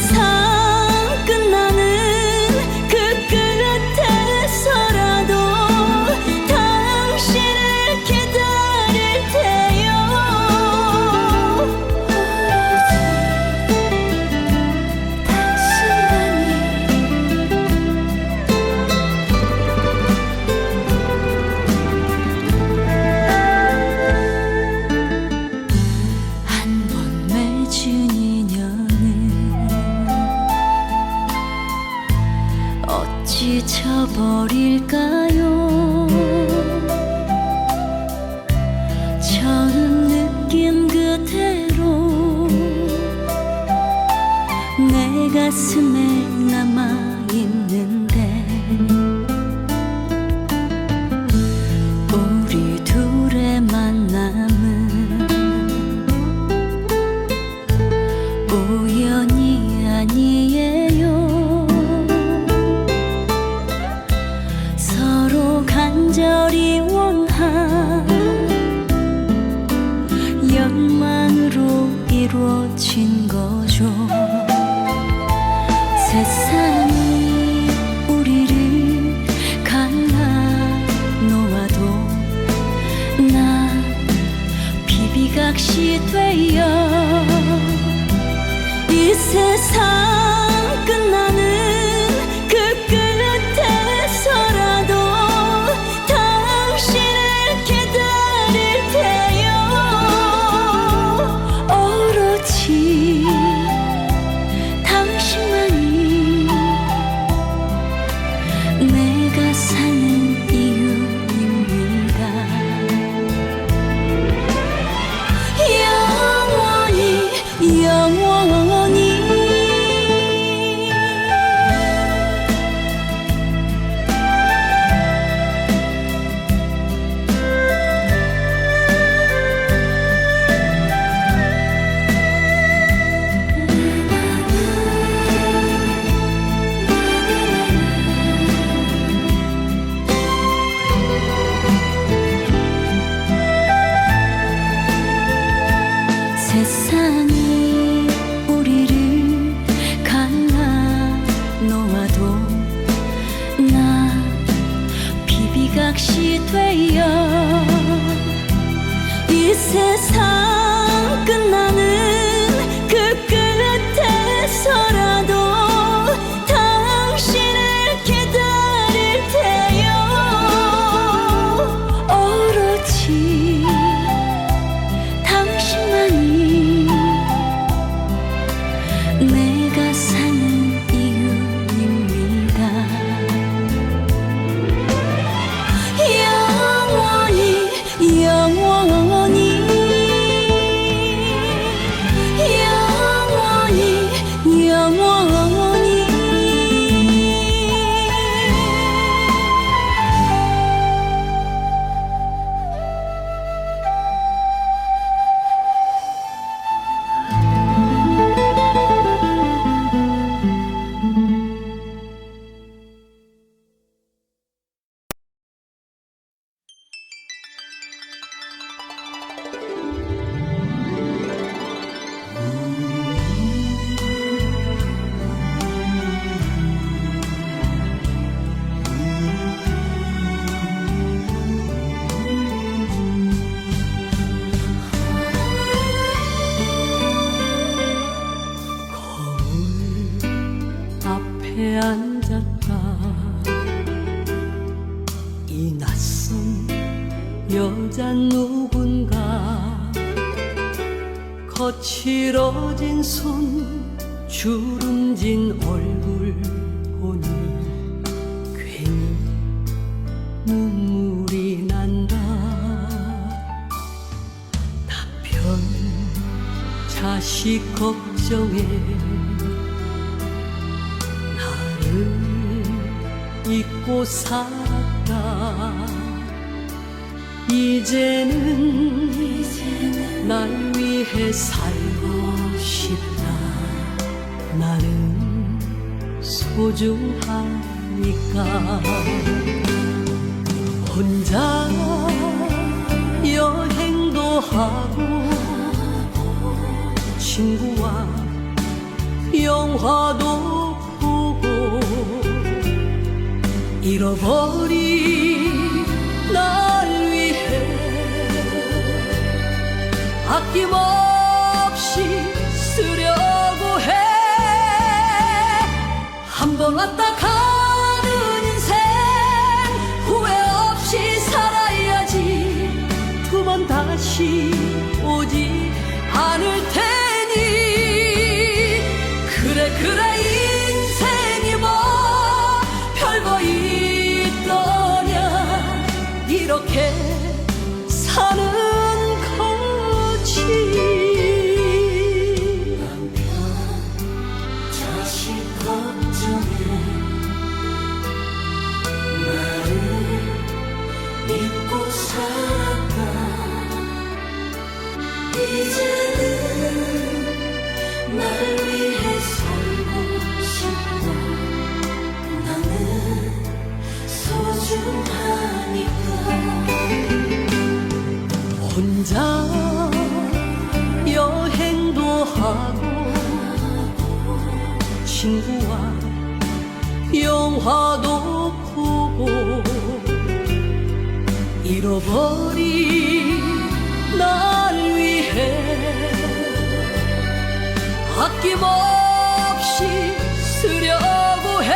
사 지쳐버릴까요? 처음 느낀 그대로 내 가슴에 남아있는 비비각시 되어 이 세상 앞에 앉았다. 이 낯선 여자 누군가? 거칠어진 손 주름진 얼굴 보니 괜히 눈물이 난다. 남편 자식 걱정에 나를 잊고 살았다. 이제는, 날 위해 살고 싶다. 나는 소중하니까. 혼자 여행도 하고 친구와 영화도 잃어버린 날 위해 아낌없이 쓰려고 해. 한 번 왔다 가 하고 친구와 영화도 보고 잃어버린 날 위해 아낌없이 쓰려고 해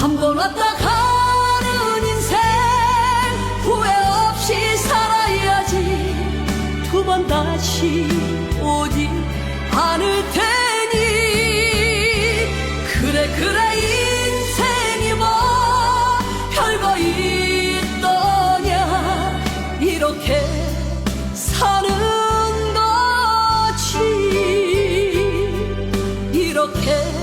한 번 왔다 가. 두 번 다시 오지 않을 테니. 그래 그래 인생이 뭐 별거 있더냐. 이렇게 사는 거지. 이렇게